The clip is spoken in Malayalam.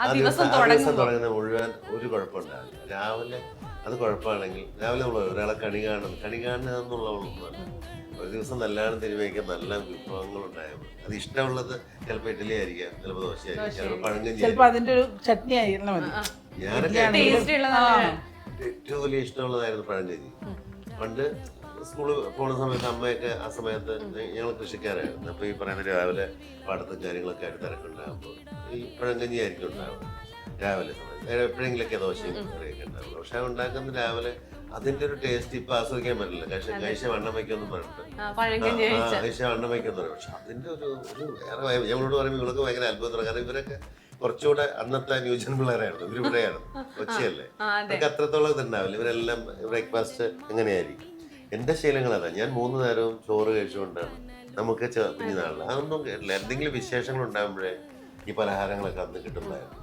ആ ദിവസം തുടങ്ങുന്ന. മുഴുവൻ ഒരു കുഴപ്പമുണ്ടാവില്ല. രാവിലെ അത് കുഴപ്പമാണെങ്കിൽ രാവിലെ നമ്മൾ ഒരാളെ കണി കാണും കണി കാണുക എന്നുള്ള. ഒരു ദിവസം നല്ലതാണ് തിരുവേക്കാൻ നല്ല വിഭവങ്ങൾ ഉണ്ടായത് അത് ഇഷ്ടമുള്ളത് ചിലപ്പോൾ ഇഡ്ഡലി ആയിരിക്കാം ചിലപ്പോൾ ദോശയായിരിക്കും ചിലപ്പോൾ പഴങ്കഞ്ഞി ചിലപ്പോ അതിന്റെ ഒരു ചട്നി ആയിരുന്നു മതി ഞാനൊക്കെ ടേസ്റ്റ് ഉള്ളതാണ്. ഏറ്റവും വലിയ ഇഷ്ടമുള്ളതായിരുന്നു പഴങ്കഞ്ഞി പണ്ട് സ്കൂളിൽ പോണ സമയത്ത് അമ്മയൊക്കെ ആ സമയത്ത് ഞങ്ങൾ കൃഷിക്കാരായിരുന്നു. അപ്പോൾ ഈ പറയുന്ന രാവിലെ പാടത്തും കാര്യങ്ങളൊക്കെ ആയിട്ട് തിരക്കുണ്ടാകുമ്പോൾ ഈ പഴങ്കഞ്ഞി ആയിരിക്കും ഉണ്ടാവുക രാവിലെ സമയത്ത്. എപ്പോഴെങ്കിലൊക്കെ ദോശയും കറിയൊക്കെ ഉണ്ടാവുള്ളൂ. പക്ഷെ അത് ഉണ്ടാക്കുന്ന രാവിലെ അതിന്റെ ഒരു ടേസ്റ്റ് ഇപ്പൊ ആസ്വദിക്കാൻ പറ്റില്ല. കഴിച്ച കഴിച്ച വണ്ണം വയ്ക്കൊന്നും പറഞ്ഞിട്ട്. കഴിച്ച വണ്ണം വയ്ക്കൊന്നും പറയും പക്ഷെ അതിന്റെ ഒരു ഒരു വേറെ. ഞങ്ങളോട് പറയുമ്പോൾ ഇവർക്ക് ഭയങ്കര അത്ഭുതമാണ് കാരണം ഇവരൊക്കെ കുറച്ചുകൂടെ അന്നത്തെ ന്യൂജൻ പിള്ളേരായിരുന്നു. ഇവരിവിടെയാണ് കൊച്ചിയല്ലേ. അവർക്ക് അത്രത്തോളം ഇതുണ്ടാവില്ല. ഇവരെല്ലാം ബ്രേക്ക്ഫാസ്റ്റ് എങ്ങനെയായിരിക്കും? എന്റെ ശീലങ്ങൾ അതാ ഞാൻ മൂന്ന് നേരവും ചോറ് കഴിച്ചുകൊണ്ടാണ് നമുക്ക് കുഞ്ഞുനാളിൽ അതൊന്നും കേട്ടില്ല. എന്തെങ്കിലും വിശേഷങ്ങൾ ഉണ്ടാകുമ്പോഴേ ഈ പലഹാരങ്ങളൊക്കെ അന്ന് കിട്ടുന്നതായിരുന്നു.